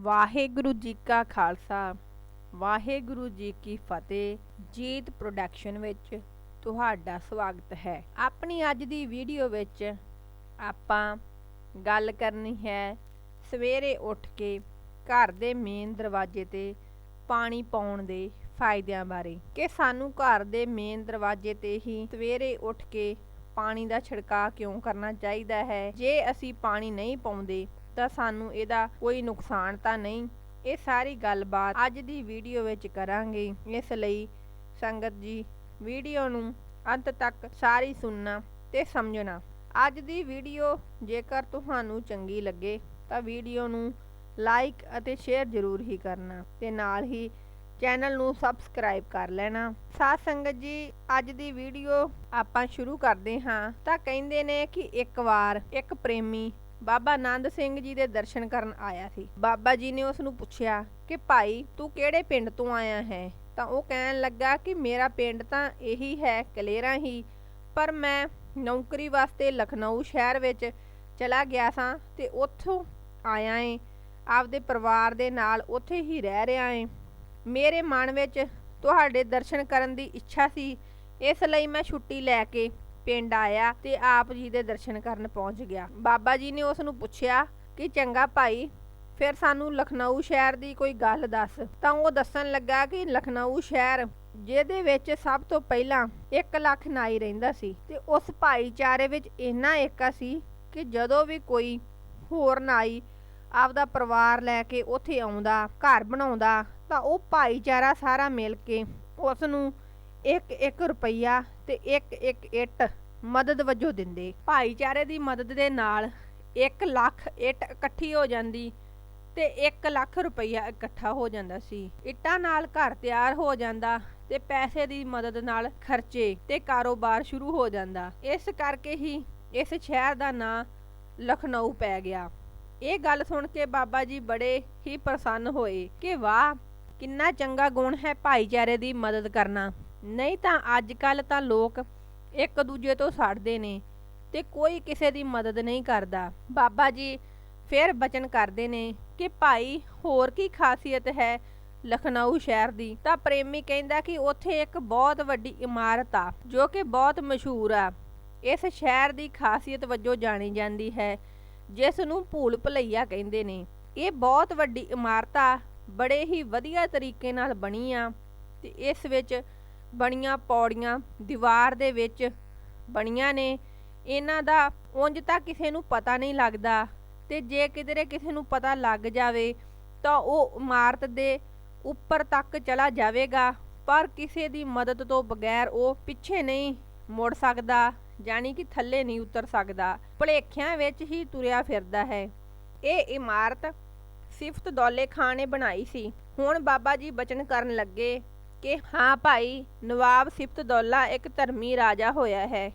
ਵਾਹਿਗੁਰੂ ਜੀ ਕਾ ਖਾਲਸਾ। ਵਾਹਿਗੁਰੂ ਜੀ ਕੀ ਫਤਿਹ। ਜੀਤ ਪ੍ਰੋਡਕਸ਼ਨ ਵਿੱਚ ਤੁਹਾਡਾ ਸਵਾਗਤ ਹੈ। ਆਪਣੀ ਅੱਜ ਦੀ ਵੀਡੀਓ ਵਿੱਚ ਆਪਾਂ ਗੱਲ ਕਰਨੀ ਹੈ ਸਵੇਰੇ ਉੱਠ ਕੇ ਘਰ ਦੇ ਮੇਨ ਦਰਵਾਜ਼ੇ ਤੇ ਪਾਣੀ ਪਾਉਣ ਦੇ ਫਾਇਦਿਆਂ ਬਾਰੇ। ਕਿ ਸਾਨੂੰ ਘਰ ਦੇ ਮੇਨ ਦਰਵਾਜ਼ੇ ਤੇ ਹੀ ਸਵੇਰੇ ਉੱਠ ਕੇ ਪਾਣੀ ਦਾ ਛਿੜਕਾਅ ਕਿਉਂ ਕਰਨਾ ਚਾਹੀਦਾ ਹੈ? ਜੇ ਅਸੀਂ ਪਾਣੀ ਨਹੀਂ ਪਾਉਂਦੇ ਤਾਂ ਸਾਨੂੰ ਇਹਦਾ ਕੋਈ ਨੁਕਸਾਨ ਤਾਂ ਨਹੀਂ। ਇਹ ਸਾਰੀ ਗੱਲਬਾਤ ਅੱਜ ਦੀ ਵੀਡੀਓ ਵਿੱਚ ਕਰਾਂਗੇ। ਇਸ ਲਈ ਸੰਗਤ ਜੀ, ਵੀਡੀਓ ਨੂੰ ਅੰਤ ਤੱਕ ਸਾਰੀ ਸੁਣਨਾ ਤੇ ਸਮਝਣਾ। ਅੱਜ ਦੀ ਵੀਡੀਓ ਜੇਕਰ ਤੁਹਾਨੂੰ ਚੰਗੀ ਲੱਗੇ ਤਾਂ ਵੀਡੀਓ ਨੂੰ ਲਾਈਕ ਅਤੇ ਸ਼ੇਅਰ ਜ਼ਰੂਰ ਹੀ ਕਰਨਾ ਤੇ ਨਾਲ ਹੀ ਚੈਨਲ ਨੂੰ ਸਬਸਕ੍ਰਾਈਬ ਕਰ ਲੈਣਾ। ਸਾਧ ਸੰਗਤ ਜੀ, ਅੱਜ ਦੀ ਵੀਡੀਓ ਆਪਾਂ ਸ਼ੁਰੂ ਕਰਦੇ ਹਾਂ ਤਾਂ ਕਹਿੰਦੇ ਨੇ ਕਿ ਇੱਕ ਵਾਰ ਇੱਕ ਪ੍ਰੇਮੀ ਬਾਬਾ ਆਨੰਦ ਸਿੰਘ ਜੀ ਦੇ ਦਰਸ਼ਨ ਕਰਨ ਆਇਆ ਸੀ। ਬਾਬਾ ਜੀ ਨੇ ਉਸ ਨੂੰ ਪੁੱਛਿਆ ਕਿ ਭਾਈ, ਤੂੰ ਕਿਹੜੇ ਪਿੰਡ ਤੋਂ ਆਇਆ ਹੈ? ਤਾਂ ਉਹ ਕਹਿਣ ਲੱਗਾ ਕਿ ਮੇਰਾ ਪਿੰਡ ਤਾਂ ਇਹੀ ਹੈ, ਕਲੇਰਾ ਹੀ। ਪਰ ਮੈਂ ਨੌਕਰੀ ਵਾਸਤੇ ਲਖਨਊ ਸ਼ਹਿਰ ਵਿੱਚ ਚਲਾ ਗਿਆ ਸਾਂ ਤੇ ਉੱਥੋਂ ਆਇਆ ਏ। ਆਪਦੇ ਪਰਿਵਾਰ ਦੇ ਨਾਲ ਉੱਥੇ ਹੀ ਰਹਿ ਰਿਹਾ ਏ। ਮੇਰੇ ਮਨ ਵਿੱਚ ਤੁਹਾਡੇ ਦਰਸ਼ਨ ਕਰਨ ਦੀ ਇੱਛਾ ਸੀ। ਇਸ ਲਈ ਮੈਂ ਛੁੱਟੀ ਲੈ ਕੇ ਪਿੰਡ ਆਇਆ ਤੇ ਆਪ ਜੀ ਦੇ ਦਰਸ਼ਨ ਕਰਨ ਪਹੁੰਚ ਗਿਆ। ਬਾਬਾ ਜੀ ਨੇ ਉਸ ਨੂੰ ਪੁੱਛਿਆ ਕਿ ਚੰਗਾ ਭਾਈ, ਫਿਰ ਸਾਨੂੰ ਲਖਨਊ ਸ਼ਹਿਰ ਦੀ ਕੋਈ ਗੱਲ ਦੱਸ। ਤਾਂ ਉਹ ਦੱਸਣ ਲੱਗਾ ਕਿ ਲਖਨਊ ਸ਼ਹਿਰ, ਜਿਹਦੇ ਵਿੱਚ ਸਭ ਤੋਂ ਪਹਿਲਾਂ 1 ਲੱਖ ਨਾਈ ਰਹਿੰਦਾ ਸੀ ਤੇ ਉਸ ਭਾਈਚਾਰੇ ਵਿੱਚ ਇੰਨਾ ਏਕਾ ਸੀ ਕਿ ਜਦੋਂ ਵੀ ਕੋਈ ਹੋਰ ਨਾਈ ਆਪਦਾ ਪਰਿਵਾਰ ਲੈ ਕੇ ਉੱਥੇ ਆਉਂਦਾ, ਘਰ ਬਣਾਉਂਦਾ, ਤਾਂ ਉਹ ਭਾਈਚਾਰਾ ਸਾਰਾ ਮਿਲ ਕੇ ਉਸ ਨੂੰ ਇੱਕ ਇੱਕ ਰੁਪਈਆ ਤੇ ਇੱਕ ਇੱਕ ਇੱਟ ਮਦਦ ਵਜੋਂ ਦਿੰਦੇ। ਭਾਈਚਾਰੇ ਦੀ ਮਦਦ ਦੇ ਨਾਲ 1 ਲੱਖ ਇੱਟ ਇਕੱਠੀ ਹੋ ਜਾਂਦੀ ਤੇ 1 ਲੱਖ ਰੁਪਈਆ ਇਕੱਠਾ ਹੋ ਜਾਂਦਾ ਸੀ। ਇੱਟਾਂ ਨਾਲ ਘਰ ਤਿਆਰ ਹੋ ਜਾਂਦਾ ਤੇ ਪੈਸੇ ਦੀ ਮਦਦ ਨਾਲ ਖਰਚੇ ਤੇ ਕਾਰੋਬਾਰ ਸ਼ੁਰੂ ਹੋ ਜਾਂਦਾ। ਇਸ ਕਰਕੇ ਹੀ ਇਸ ਸ਼ਹਿਰ ਦਾ ਨਾਂ ਲਖਨਊ ਪੈ ਗਿਆ। ਇਹ ਗੱਲ ਸੁਣ ਕੇ ਬਾਬਾ ਜੀ ਬੜੇ ਹੀ ਪ੍ਰਸੰਨ ਹੋਏ ਕਿ ਵਾਹ, ਕਿੰਨਾ ਚੰਗਾ ਗੁਣ ਹੈ ਭਾਈਚਾਰੇ ਦੀ ਮਦਦ ਕਰਨਾ। ਨਹੀਂ ਤਾਂ ਅੱਜ ਕੱਲ ਤਾਂ ਲੋਕ ਇੱਕ ਦੂਜੇ ਤੋਂ ਸੜਦੇ ਨੇ ਤੇ ਕੋਈ ਕਿਸੇ ਦੀ ਮਦਦ ਨਹੀਂ ਕਰਦਾ। ਬਾਬਾ ਜੀ ਫਿਰ ਬਚਨ ਕਰਦੇ ਨੇ ਕਿ ਭਾਈ ਹੋਰ ਕੀ ਖਾਸੀਅਤ ਹੈ ਲਖਨਊ ਸ਼ਹਿਰ ਦੀ। ਤਾਂ ਪ੍ਰੇਮੀ ਕਹਿੰਦਾ ਕਿ ਉੱਥੇ ਇੱਕ ਬਹੁਤ ਵੱਡੀ ਇਮਾਰਤ ਆ, ਜੋ ਕਿ ਬਹੁਤ ਮਸ਼ਹੂਰ ਆ। ਇਸ ਸ਼ਹਿਰ ਦੀ ਖਾਸੀਅਤ ਵਜੋਂ ਜਾਣੀ ਜਾਂਦੀ ਹੈ, ਜਿਸ ਨੂੰ ਭੂਲ ਭੁਲਈਆ ਕਹਿੰਦੇ ਨੇ। ਇਹ ਬਹੁਤ ਵੱਡੀ ਇਮਾਰਤ ਆ, ਬੜੇ ਹੀ ਵਧੀਆ ਤਰੀਕੇ ਨਾਲ ਬਣੀ ਆ ਤੇ ਇਸ ਵਿੱਚ ਬਣੀਆਂ ਪੌੜੀਆਂ ਦੀਵਾਰ ਦੇ ਵਿੱਚ ਬਣੀਆਂ ਨੇ। ਇਹਨਾਂ ਦਾ ਉਂਝ ਤਾਂ ਕਿਸੇ ਨੂੰ ਪਤਾ ਨਹੀਂ ਲੱਗਦਾ ਤੇ ਜੇ ਕਿਧਰੇ ਕਿਸੇ ਨੂੰ ਪਤਾ ਲੱਗ ਜਾਵੇ ਤਾਂ ਉਹ ਇਮਾਰਤ ਦੇ ਉੱਪਰ ਤੱਕ ਚਲਾ ਜਾਵੇਗਾ। ਪਰ ਕਿਸੇ ਦੀ ਮਦਦ ਤੋਂ ਬਗੈਰ ਉਹ ਪਿੱਛੇ ਨਹੀਂ ਮੁੜ ਸਕਦਾ ਜਾਨੀ ਕਿ ਥੱਲੇ ਨਹੀਂ ਉਤਰ ਸਕਦਾ। ਭਲੇਖਿਆਂ ਵਿੱਚ ਹੀ ਤੁਰਿਆ ਫਿਰਦਾ ਹੈ। ਇਹ ਇਮਾਰਤ ਸਿਫਤ ਦੌਲੇ ਖਾਨ ਨੇ ਬਣਾਈ ਸੀ। ਹੁਣ ਬਾਬਾ ਜੀ ਬਚਨ ਕਰਨ ਲੱਗੇ। ਕਿ ਹਾਂ ਭਾਈ, ਨਵਾਬ ਸਿਫਤ ਦੌਲਾ ਇੱਕ ਧਰਮੀ ਰਾਜਾ ਹੋਇਆ ਹੈ।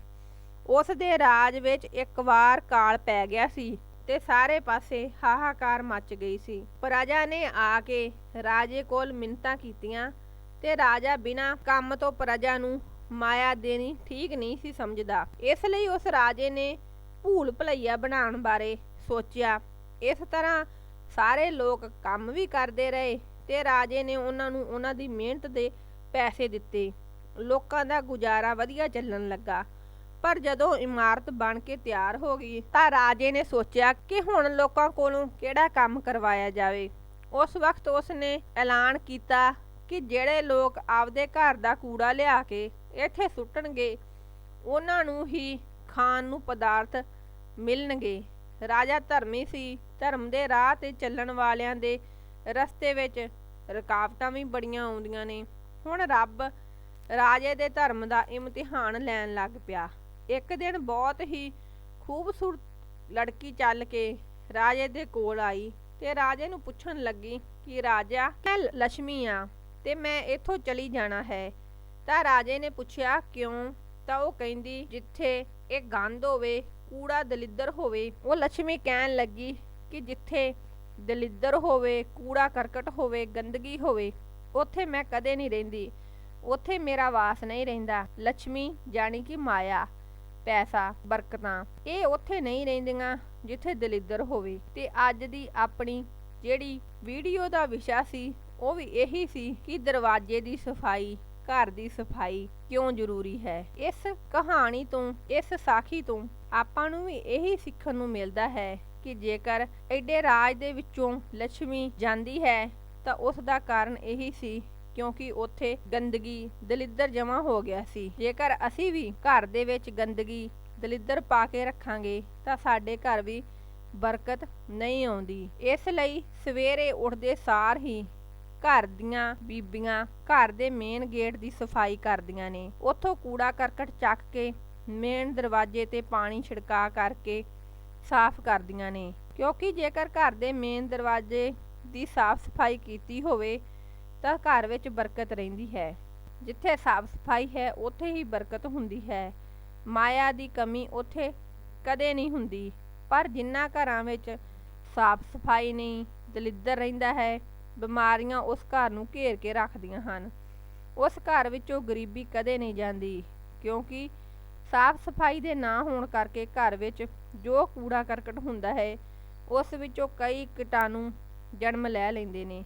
ਉਸ ਦੇ ਰਾਜ ਵਿੱਚ ਇੱਕ ਵਾਰ ਕਾਲ ਪੈ ਗਿਆ ਸੀ ਤੇ ਸਾਰੇ ਪਾਸੇ ਹਾਹਾਕਾਰ ਮਚ ਗਈ ਸੀ। ਪ੍ਰਜਾ ਨੇ ਆ ਕੇ ਰਾਜੇ ਕੋਲ ਮਿੰਤਾਂ ਕੀਤੀਆਂ ਤੇ ਰਾਜਾ ਬਿਨਾਂ ਕੰਮ ਤੋਂ ਪ੍ਰਜਾ ਨੂੰ ਮਾਇਆ ਦੇਣੀ ਠੀਕ ਨਹੀਂ ਸੀ ਸਮਝਦਾ। ਇਸ ਲਈ ਉਸ ਰਾਜੇ ਨੇ ਭੂਲ ਭਲਈਆ ਬਣਾਉਣ ਬਾਰੇ ਸੋਚਿਆ। ਇਸ ਤਰ੍ਹਾਂ ਸਾਰੇ ਲੋਕ ਕੰਮ ਵੀ ਕਰਦੇ ਰਹੇ ਤੇ ਰਾਜੇ ਨੇ ਉਹਨਾਂ ਨੂੰ ਉਹਨਾਂ ਦੀ ਮਿਹਨਤ ਦੇ ਪੈਸੇ ਦਿੱਤੇ। ਲੋਕਾਂ ਦਾ ਗੁਜ਼ਾਰਾ ਵਧੀਆ ਚੱਲਣ ਲੱਗਾ। ਪਰ ਜਦੋਂ ਇਮਾਰਤ ਬਣ ਕੇ ਤਿਆਰ ਹੋ ਗਈ ਤਾਂ ਰਾਜੇ ਨੇ ਸੋਚਿਆ ਕਿ ਹੁਣ ਲੋਕਾਂ ਕੋਲੋਂ ਕਿਹੜਾ ਕੰਮ ਕਰਵਾਇਆ ਜਾਵੇ। ਉਸ ਵਕਤ ਉਸ ਨੇ ਐਲਾਨ ਕੀਤਾ ਕਿ ਜਿਹੜੇ ਲੋਕ ਆਪਦੇ ਘਰ ਦਾ ਕੂੜਾ ਲਿਆ ਕੇ ਇੱਥੇ ਸੁੱਟਣਗੇ, ਉਹਨਾਂ ਨੂੰ ਹੀ ਖਾਣ ਨੂੰ ਪਦਾਰਥ ਮਿਲਣਗੇ। ਰਾਜਾ ਧਰਮੀ ਸੀ, ਧਰਮ ਦੇ ਰਾਹ ਤੇ ਚੱਲਣ ਵਾਲਿਆਂ ਦੇ ਰਸਤੇ ਵਿੱਚ ਰੁਕਾਵਟਾਂ ਵੀ ਬੜੀਆਂ ਆਉਂਦੀਆਂ ਨੇ। ਹੁਣ ਰੱਬ ਰਾਜੇ ਦੇ ਧਰਮ ਦਾ ਇਮਤਿਹਾਨ ਲੈਣ ਲੱਗ ਪਿਆ। ਇੱਕ ਦਿਨ ਬਹੁਤ ਹੀ ਖੂਬਸੂਰਤ ਲੜਕੀ ਚੱਲ ਕੇ ਰਾਜੇ ਦੇ ਕੋਲ ਆਈ ਤੇ ਰਾਜੇ ਨੂੰ ਪੁੱਛਣ ਲੱਗੀ ਕਿ, ਰਾਜਾ, ਮੈਂ ਲక్ష్ਮੀ ਆ ਤੇ ਮੈਂ ਇੱਥੋਂ ਚਲੀ ਜਾਣਾ ਹੈ। ਤਾਂ ਰਾਜੇ ਨੇ ਪੁੱਛਿਆ, ਕਿਉਂ? ਤਾਂ ਉਹ ਕਹਿੰਦੀ, ਜਿੱਥੇ ਇਹ ਗੰਦ ਹੋਵੇ, ਕੂੜਾ ਦਲਿੱਦਰ ਹੋਵੇ, ਉਹ ਲక్ష్ਮੀ ਕਹਿਣ ਲੱਗੀ ਕਿ ਜਿੱਥੇ ਦਲਿੱਦਰ ਹੋਵੇ, ਕੂੜਾ ਕਰਕਟ ਹੋਵੇ, ਗੰਦਗੀ ਹੋਵੇ, ਉੱਥੇ ਮੈਂ ਕਦੇ ਨਹੀਂ ਰਹਿੰਦੀ। ਉੱਥੇ ਮੇਰਾ ਵਾਸ ਨਹੀਂ ਰਹਿੰਦਾ। ਲక్ష్ਮੀ ਜਾਣੀ ਕਿ ਮਾਇਆ, ਪੈਸਾ, ਬਰਕਤਾਂ, ਇਹ ਉੱਥੇ ਨਹੀਂ ਰਹਿੰਦੀਆਂ ਜਿੱਥੇ ਦਲਿੱਦਰ ਹੋਵੇ। ਤੇ ਅੱਜ ਦੀ ਆਪਣੀ ਜਿਹੜੀ ਵੀਡੀਓ ਦਾ ਵਿਸ਼ਾ ਸੀ, ਉਹ ਵੀ ਇਹੀ ਸੀ ਕਿ ਦਰਵਾਜ਼ੇ ਦੀ ਸਫ਼ਾਈ, ਘਰ ਦੀ ਸਫ਼ਾਈ ਕਿਉਂ ਜ਼ਰੂਰੀ ਹੈ? ਇਸ ਕਹਾਣੀ ਤੋਂ, ਇਸ ਸਾਖੀ ਤੋਂ ਆਪਾਂ ਨੂੰ ਵੀ ਇਹੀ ਸਿੱਖਣ ਨੂੰ ਮਿਲਦਾ ਹੈ ਕਿ ਜੇਕਰ ਐਡੇ ਰਾਜ ਦੇ ਵਿੱਚੋਂ ਲక్ష్ਮੀ ਜਾਂਦੀ ਹੈ, ਤਾਂ ਉਸ ਦਾ ਕਾਰਨ ਇਹੀ ਸੀ ਕਿਉਂਕਿ ਉੱਥੇ ਗੰਦਗੀ ਦਲਿੱਦਰ ਜਮਾ ਹੋ ਗਿਆ ਸੀ। ਜੇਕਰ ਅਸੀਂ ਵੀ ਘਰ ਦੇ ਵਿੱਚ ਗੰਦਗੀ ਦਲਿੱਦਰ ਪਾ ਕੇ ਰੱਖਾਂਗੇ, ਤਾਂ ਸਾਡੇ ਘਰ ਵੀ ਬਰਕਤ ਨਹੀਂ ਆਉਂਦੀ। ਇਸ ਲਈ ਸਵੇਰੇ ਉੱਠਦੇ ਸਾਰ ਹੀ ਘਰ ਦੀਆਂ ਬੀਬੀਆਂ ਘਰ ਦੇ ਮੇਨ ਗੇਟ ਦੀ ਸਫ਼ਾਈ ਕਰਦੀਆਂ ਨੇ। ਉੱਥੋਂ ਕੂੜਾ ਕਰਕਟ ਚੱਕ ਕੇ ਮੇਨ ਦਰਵਾਜ਼ੇ ਤੇ ਪਾਣੀ ਛਿੜਕਾ ਕਰਕੇ ਸਾਫ਼ ਕਰਦੀਆਂ ਨੇ। ਕਿਉਂਕਿ ਜੇਕਰ ਘਰ ਦੇ ਮੇਨ ਦਰਵਾਜ਼ੇ ਦੀ ਸਾਫ਼ ਸਫ਼ਾਈ ਕੀਤੀ ਹੋਵੇ, ਤਾਂ ਘਰ ਵਿੱਚ ਬਰਕਤ ਰਹਿੰਦੀ ਹੈ। ਜਿੱਥੇ ਸਾਫ਼ ਸਫ਼ਾਈ ਹੈ, ਉੱਥੇ ਹੀ ਬਰਕਤ ਹੁੰਦੀ ਹੈ। ਮਾਇਆ ਦੀ ਕਮੀ ਉੱਥੇ ਕਦੇ ਨਹੀਂ ਹੁੰਦੀ। ਪਰ ਜਿਨ੍ਹਾਂ ਘਰਾਂ ਵਿੱਚ ਸਾਫ਼ ਸਫ਼ਾਈ ਨਹੀਂ, ਦਲਿੱਦਰ ਰਹਿੰਦਾ ਹੈ, ਬਿਮਾਰੀਆਂ ਉਸ ਘਰ ਨੂੰ ਘੇਰ ਕੇ ਰੱਖਦੀਆਂ ਹਨ। ਉਸ ਘਰ ਵਿੱਚੋਂ ਗਰੀਬੀ ਕਦੇ ਨਹੀਂ ਜਾਂਦੀ। ਕਿਉਂਕਿ ਸਾਫ਼ ਸਫ਼ਾਈ ਦੇ ਨਾ ਹੋਣ ਕਰਕੇ ਘਰ ਵਿੱਚ ਜੋ ਕੂੜਾ ਕਰਕਟ ਹੁੰਦਾ ਹੈ, ਉਸ ਵਿੱਚੋਂ ਕਈ ਕੀਟਾਣੂ ਜਨਮ ਲੈ ਲੈਂਦੇ ਨੇ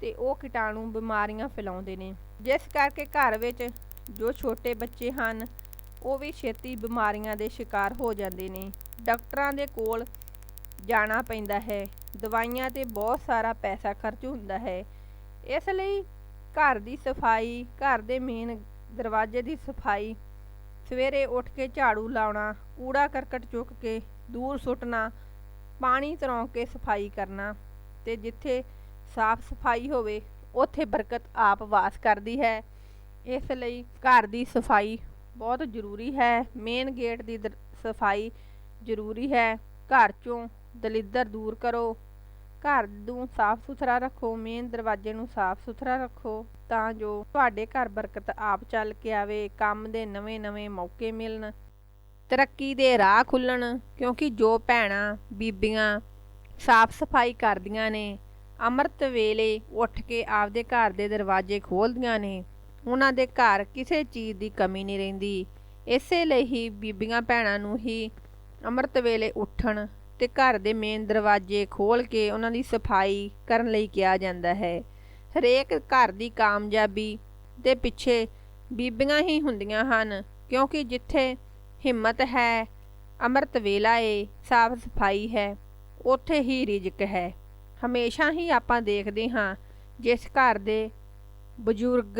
ਤੇ ਉਹ ਕੀਟਾਣੂ ਬਿਮਾਰੀਆਂ ਫੈਲਾਉਂਦੇ ਨੇ। ਜਿਸ ਕਰਕੇ ਘਰ ਵਿੱਚ ਜੋ ਛੋਟੇ ਬੱਚੇ ਹਨ, ਉਹ ਵੀ ਛੇਤੀ ਬਿਮਾਰੀਆਂ ਦੇ ਸ਼ਿਕਾਰ ਹੋ ਜਾਂਦੇ ਨੇ। ਡਾਕਟਰਾਂ ਦੇ ਕੋਲ ਜਾਣਾ ਪੈਂਦਾ ਹੈ। ਦਵਾਈਆਂ ਤੇ ਬਹੁਤ ਸਾਰਾ ਪੈਸਾ ਖਰਚ ਹੁੰਦਾ ਹੈ। ਇਸ ਲਈ ਘਰ ਦੀ ਸਫ਼ਾਈ, ਘਰ ਦੇ ਮੇਨ ਦਰਵਾਜ਼ੇ ਦੀ ਸਫ਼ਾਈ ਸਵੇਰੇ ਉੱਠ ਕੇ ਝਾੜੂ ਲਾਉਣਾ, ਕੂੜਾ ਕਰਕਟ ਚੁੱਕ ਕੇ ਦੂਰ ਸੁੱਟਣਾ, ਪਾਣੀ ਤਰੋਂ ਕੇ ਸਫ਼ਾਈ ਕਰਨਾ ਤੇ ਜਿੱਥੇ ਸਾਫ਼ ਸਫ਼ਾਈ ਹੋਵੇ, ਉੱਥੇ ਬਰਕਤ ਆਪ ਵਾਸ ਕਰਦੀ ਹੈ। ਇਸ ਲਈ ਘਰ ਦੀ ਸਫ਼ਾਈ ਬਹੁਤ ਜ਼ਰੂਰੀ ਹੈ। ਮੇਨ ਗੇਟ ਦੀ ਦਰ- ਸਫ਼ਾਈ ਜ਼ਰੂਰੀ ਹੈ। ਘਰ ਚੋਂ ਦਲਿੱਦਰ ਦੂਰ ਕਰੋ। ਘਰ ਨੂੰ ਸਾਫ਼ ਸੁਥਰਾ ਰੱਖੋ। ਮੇਨ ਦਰਵਾਜ਼ੇ ਨੂੰ ਸਾਫ਼ ਸੁਥਰਾ ਰੱਖੋ। ਤਾਂ ਜੋ ਤੁਹਾਡੇ ਘਰ ਬਰਕਤ ਆਪ ਚੱਲ ਕੇ ਆਵੇ, ਕੰਮ ਦੇ ਨਵੇਂ-ਨਵੇਂ ਮੌਕੇ ਮਿਲਣ, ਤਰੱਕੀ ਦੇ ਰਾਹ ਖੁੱਲਣ, ਕਿਉਂਕਿ ਜੋ ਭੈਣਾਂ, ਬੀਬੀਆਂ ਸਾਫ਼ ਸਫ਼ਾਈ ਕਰਦੀਆਂ ਨੇ, ਅੰਮ੍ਰਿਤ ਵੇਲੇ ਉੱਠ ਕੇ ਆਪਦੇ ਘਰ ਦੇ ਦਰਵਾਜ਼ੇ ਖੋਲਦੀਆਂ ਨੇ, ਉਹਨਾਂ ਦੇ ਘਰ ਕਿਸੇ ਚੀਜ਼ ਦੀ ਕਮੀ ਨਹੀਂ ਰਹਿੰਦੀ। ਇਸੇ ਲਈ ਹੀ ਬੀਬੀਆਂ ਭੈਣਾਂ ਨੂੰ ਹੀ ਅੰਮ੍ਰਿਤ ਵੇਲੇ ਉੱਠਣ ਤੇ ਘਰ ਦੇ ਮੇਨ ਦਰਵਾਜ਼ੇ ਖੋਲ੍ਹ ਕੇ ਉਹਨਾਂ ਦੀ ਸਫ਼ਾਈ ਕਰਨ ਲਈ ਕਿਹਾ ਜਾਂਦਾ ਹੈ। ਹਰੇਕ ਘਰ ਦੀ ਕਾਮਯਾਬੀ ਦੇ ਪਿੱਛੇ ਬੀਬੀਆਂ ਹੀ ਹੁੰਦੀਆਂ ਹਨ, ਕਿਉਂਕਿ ਜਿੱਥੇ ਹਿੰਮਤ ਹੈ, ਅੰਮ੍ਰਿਤ ਵੇਲਾ ਏ, ਸਾਫ਼ ਸਫ਼ਾਈ ਹੈ, ਉੱਥੇ ਹੀ ਰਿਜ਼ਕ ਹੈ। ਹਮੇਸ਼ਾ ਹੀ ਆਪਾਂ ਦੇਖਦੇ ਹਾਂ, ਜਿਸ ਘਰ ਦੇ ਬਜ਼ੁਰਗ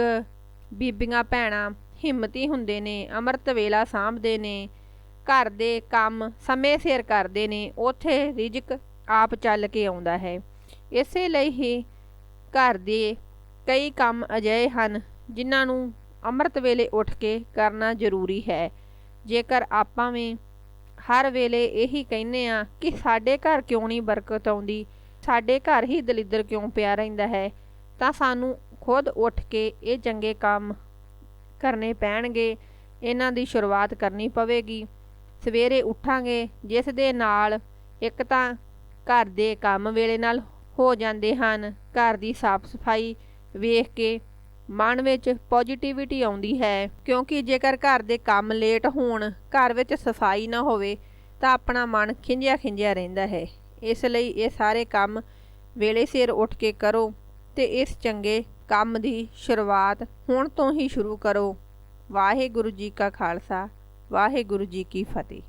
ਬੀਬੀਆਂ, ਭੈਣਾਂ ਹਿੰਮਤੀ ਹੁੰਦੇ ਨੇ, ਅੰਮ੍ਰਿਤ ਵੇਲਾ ਸਾਂਭਦੇ ਨੇ, ਘਰ ਦੇ ਕੰਮ ਸਮੇਂ ਸਿਰ ਕਰਦੇ ਨੇ, ਉੱਥੇ ਰਿਜ਼ਕ ਆਪ ਚੱਲ ਕੇ ਆਉਂਦਾ ਹੈ। ਇਸੇ ਲਈ ਹੀ ਘਰ ਦੇ ਕਈ ਕੰਮ ਅਜਿਹੇ ਹਨ ਜਿਨ੍ਹਾਂ ਨੂੰ ਅੰਮ੍ਰਿਤ ਵੇਲੇ ਉੱਠ ਕੇ ਕਰਨਾ ਜ਼ਰੂਰੀ ਹੈ। ਜੇਕਰ ਆਪਾਂ ਵੀ ਹਰ ਵੇਲੇ ਇਹੀ ਕਹਿੰਨੇ ਆ ਕਿ ਸਾਡੇ ਘਰ ਕਿਉਂ ਨਹੀਂ ਬਰਕਤ ਆਉਂਦੀ, ਸਾਡੇ ਘਰ ਹੀ ਦਲਿੱਦਰ ਕਿਉਂ ਪਿਆ ਰਹਿੰਦਾ ਹੈ, ਤਾਂ ਸਾਨੂੰ ਖੁਦ ਉੱਠ ਕੇ ਇਹ ਚੰਗੇ ਕੰਮ ਕਰਨੇ ਪੈਣਗੇ, ਇਹਨਾਂ ਦੀ ਸ਼ੁਰੂਆਤ ਕਰਨੀ ਪਵੇਗੀ। ਸਵੇਰੇ ਉੱਠਾਂਗੇ, ਜਿਸ ਦੇ ਨਾਲ ਇੱਕ ਤਾਂ ਘਰ ਦੇ ਕੰਮ ਵੇਲੇ ਨਾਲ ਹੋ ਜਾਂਦੇ ਹਨ। ਘਰ ਦੀ ਸਾਫ਼ ਸਫ਼ਾਈ ਵੇਖ ਕੇ ਮਨ ਵਿੱਚ ਪੋਜ਼ਿਟਿਵਿਟੀ ਆਉਂਦੀ ਹੈ। ਕਿਉਂਕਿ ਜੇਕਰ ਘਰ ਦੇ ਕੰਮ ਲੇਟ ਹੋਣ, ਘਰ ਵਿੱਚ ਸਫ਼ਾਈ ਨਾ ਹੋਵੇ, ਤਾਂ ਆਪਣਾ ਮਨ ਖਿੰਝਿਆ ਖਿੰਝਿਆ ਰਹਿੰਦਾ ਹੈ। ਇਸ ਲਈ ਇਹ ਸਾਰੇ ਕੰਮ ਵੇਲੇ ਸਿਰ ਉੱਠ ਕੇ ਕਰੋ ਤੇ ਇਸ ਚੰਗੇ ਕੰਮ ਦੀ ਸ਼ੁਰੂਆਤ ਹੁਣ ਤੋਂ ਹੀ ਸ਼ੁਰੂ ਕਰੋ। ਵਾਹਿਗੁਰੂ ਜੀ ਕਾ ਖਾਲਸਾ, ਵਾਹਿਗੁਰੂ ਜੀ ਕੀ ਫਤਿਹ।